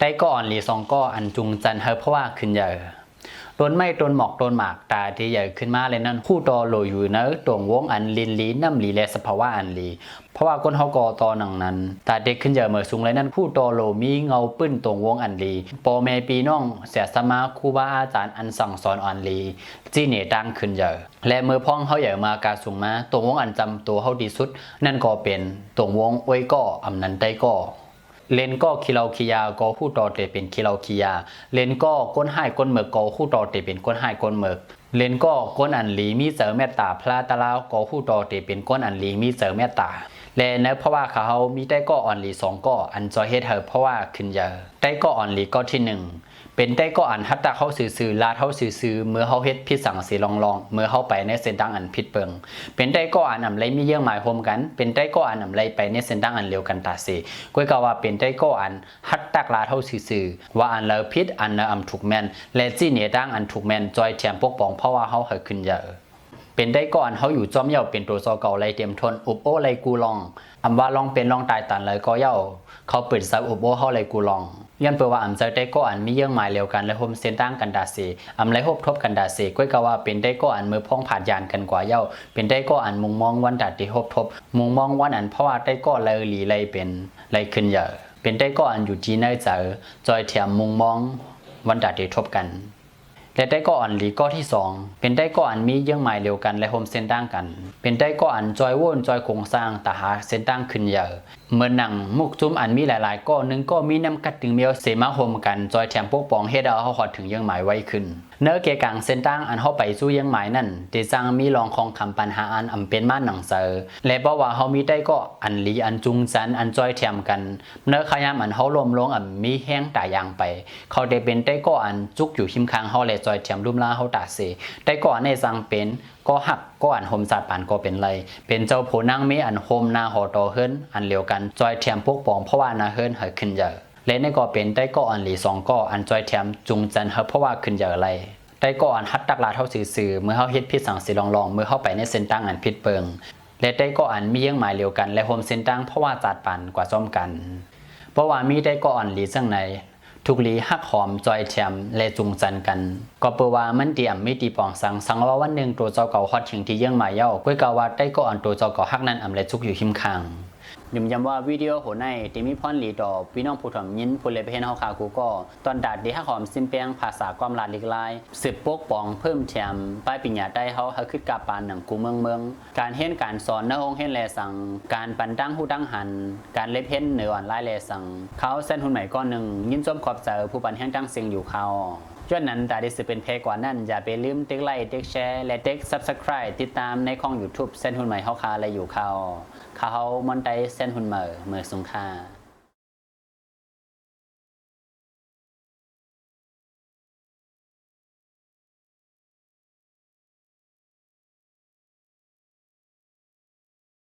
ได้ก็อ่อนหลีสองก็อันจุงจันเฮอเพราะว่าขึ้นใหญ่ต้นไม้ต้นหมอกต้นหมากตาที่ใหญ่ขึ้นมาเลยนั่นคู่ตอโลอยู่เนะตรงวงอันลินลีน้ำลีและสภาวะอันลี เพราะว่าก้นเฮากอตอหนังนั้น ตาเด็กขึ้นใหญ่เมื่อสูงเลยนั่นคู่ตอโลมีเงาปื้นตรงวงอันลีปอแม่ปีน้องเสียสมาคูบาอาจารย์อันสั่งสอนอันลีจีเนตังขึ้นใหญ่และเมื่อพ้องเฮาใหญ่มากาสูงมาตรงวงอันจำตัวเฮาดีสุด นั่นก็เป็นตรงวงอ้วยก็อำนันได้ก็ เลนก็คิเลาคิยาก็คู่ต่อเตเป็นคิเลาคิยา เลนก็ก้นให้ก้นเมือกก็คู่ต่อเตเป็นก้นให้ก้นเมือกเลนก็ก้นอันหลีมีเสรเมตตาพระตะลาวก็คู่ต่อเตเป็นก้นอันหลีมีเสรเมตตา และเนอะเพราะว่าเขามีได้ก็อ่อนหลีสองก็อันจอยเฮ็ดเธอเพราะว่าขึ้นเยอะได้ก็อ่อนหลีก็ที่หนึ่งเป็นได้ก็อันฮัตตาเขาซื่อๆลาเท่าซื่อๆเมื่อเขาเฮ็ดพิษสั่งสีลองๆเมื่อเขาไปในเส้นทางอันผิดเปิง เป็นได้ก็อันอำไรมีเยื่อหมายโฮมกัน เป็นได้ก็อันอำไรไปในเส้นทางอันเร็วกันตาเสก้อยก็ว่าเป็นได้ก็อันฮัตตักลาเท่าซื่อๆว่าอันเลอพิษอันเลออำถูกแม่นและจี้เหนือดังอันถูกแม่นจอยแถมปกป้องเพราะว่าเขาเฮาขึ้นเยอะ เป็นได้ก่อนเขาอยู่จอมเย่าเป็นตัวซอเก่าไรเตรียมทนอุบโอไรกูลองอำว่าลองเป็นลองตายตันเลยก็เย่าเขาเปิดซับอุบโอเขาไรกูลองย้อนเปิดว่าอำใจได้ก็อันมีเยื่อหมายเร็วกันและโฮมเซนตั้งกันดาเซอำไรฮบทบกันดาเซก้อยก็ว่าเป็นได้ก็อันมือพ้องผ่านยานกันกว่าเย่าเป็นได้ก็อันมุงมองวันดัดที่ฮบทบ มุงมองวันอันเพราะว่าได้ก็เลยหลีไรเป็นไรขึ้นเยอะเป็นได้ก็อันอยู่จีนอร์เจอจอยเทียมมุงมองวันดัดที่ทบกัน และได้ก็อ่อนหลีก็ที่ 2 เป็นได้ก็อันมีเยื่อหมายเดียวกันและโฮมเส้นต่างกัน เป็นได้ก็อันจอยว่นจอยโครงสร้างตาหาเส้นต่างขึ้นเยอะ เมื่อหนังมุกจุ้มอันมีหลายๆก็หนึงก็มีน้ำกัดถึงเมียวเสมาโฮมกัน จอยแถมพวกปองเฮ็ดเอาเขาหอดถึงยื่อหมายไว้ขึ้น เนื้อเกกางเส้นตั้งอันเข้าไปสู้ยื่อหมายนั่นเดจังมีรองของคำปัญหาอันอำเป็นมาหนังเซอและเพราะว่าเขามีได้ก็อันลีอันจุงจันอันจอยแถมกัน เนื้อขยามอันเขารวมลงอันมีแห้งตายางไป เขาได้เป็นได้ก็อันจุกอยู่หิมคางเขาและจอยแถมลุ่มล่าเขาตาเสได้ก็อันในจังเป็นก็หักก็อันโฮมซาดปานก็เป็นไรเป็นเจ้าโผนางมีอันโฮมนาหอตอเฮิรนอันเลียวกันจอยแถมพวกปองเพราะว่านาเฮิรนเฮขึ้นเยอะและในก็เป็นได้ก็อันหลีสองก็อันจอยแถมจุงจันเฮเพราะว่าขึ้นเยอะไรได้ก่อนฮัดตักลาเท่าสื่อเมื่อเขาเฮ็ดพิษสังสีลองๆเมื่อเข้าไปในเส้นตั้งอันพิษเปิงและได้ก็อันมีเยื่อหมายเดียวกัน และโฮมเส้นตั้งเพราะว่าจัดปันกว่าซ้อมกัน เพราะว่ามีได้ก็อ่อนหลีจังในทุกหลีฮักหอมจอยแถมและจุงจันกัน ก็เปว่ามันเดียมไม่ตีปองสังสังว่าวันหนึ่งตัวเจ้าเก่าฮอดถึงที่เยื่อหมายเย้าก้อยกาว่าได้ก็อ่อนตัวเจ้าเก่าฮักนั้นอำและจุกอยู่หิมคาง ยืมย้ำว่าวิดีโอโหในที่มีพรหลีต่อพี่น้องผู้ถ่อมยินผู้เลยไปเห็นเฮาคากูก็ ตอนดาดดีฮักหอมซิมเปียงภาษาความลาดลิกลายสืบปกป้องเพิ่มแถมป้ายปิญญาได้เฮาเฮาคือกาปานหนังกูเมืองเมือง การเห็นการสอนในองค์เห็นแลสั่งการปันตั้งผู้ตั้งหัน การเล็บเห็นเหนืออ่อนไล่แลสั่งเขาเส้นหุ่นใหม่ก้อนหนึ่งยินจมขอบเจอผู้ปันแห้งตั้งเสียงอยู่เขา จนนั้นตาดิสเป็นเพกว่านั่นอย่าไปลืมติ๊กไลค์ติ๊กแชร์และติ๊กซับสไครต์ติดตามในช่องยูทูบเส้นหุ่นใหม่เฮาคาและอยู่เขาเขามอนไตเส้นหุ่นเหมอเมื่อสุงค่า